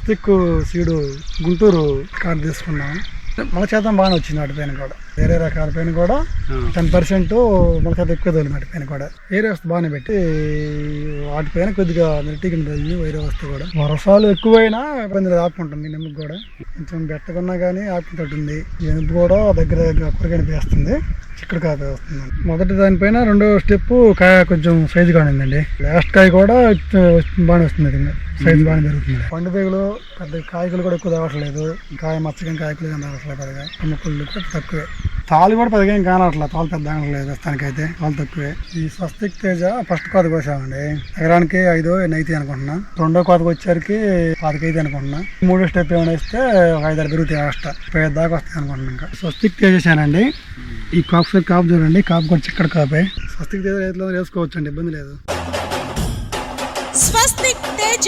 స్వస్తిక్ seed Guntur card తీసుకున్నాం. మన చేతం బాగానే వచ్చింది వాటిపైన కూడా. వేరే రకాల పైన కూడా టెన్ పర్సెంట్ మన చేత ఎక్కువ తోలి వాటిపైన కూడా. వేరే వస్తు బాగానే పెట్టి వాటిపైన కొద్దిగా నెట్టిగా ఉంటుంది వేరే వస్తువు కూడా. వర్షాలు ఎక్కువైనా ఇబ్బంది ఆపుకుంటుంది నిమ్మకి కూడా. కొంచెం బెట్టకున్నా కానీ ఆపుకుంటుంది ఎనుపు కూడా దగ్గర దగ్గర కూరగాయలు వేస్తుంది చిక్కడ కాయ వస్తుంది మొదటి దానిపైన రెండో స్టెప్ కాయ కొంచెం సైజు కానిందండి లాస్ట్ కాయ కూడా బాగానే వస్తుంది సైజు బాగానే పెరుగుతుంది. పండు పేగులు పెద్ద కాయకులు కూడా ఎక్కువ తేవట్లేదు కాయ మచ్చగా కాయకులు కానీ తేవట్లేదు పెద్దగా. ముక్కలు కూడా తక్కువే. తాలు కూడా పెద్దగా ఏం కానట్లేదు తాలు పెద్ద కానట్లేదు ప్రస్తుతానికైతే. తాలు తక్కువే. ఈ స్వస్తిక్ తేజ ఫస్ట్ కోత కోసామండి ఎకరానికి ఐదో ఎన్నైతే అనుకుంటున్నా. రెండో కోతకు వచ్చేసరికి పాతికైతే అనుకుంటున్నా. మూడో స్టెప్ ఏమైనా ఇస్తే ఒక ఐదారు పెరుగుతాయి ముప్పై ఐదు దాకా వస్తాయి అనుకుంటున్నా ఇంకా. స్వస్తిక్ తేజేసానండి ఈ కాపు కాపు చూడండి కాపు కూడా చిక్కడ కాపే. స్వస్తిక్ తేజ రైతులు వేసుకోవచ్చు అండి ఇబ్బంది లేదు. స్వస్తిక్ తేజ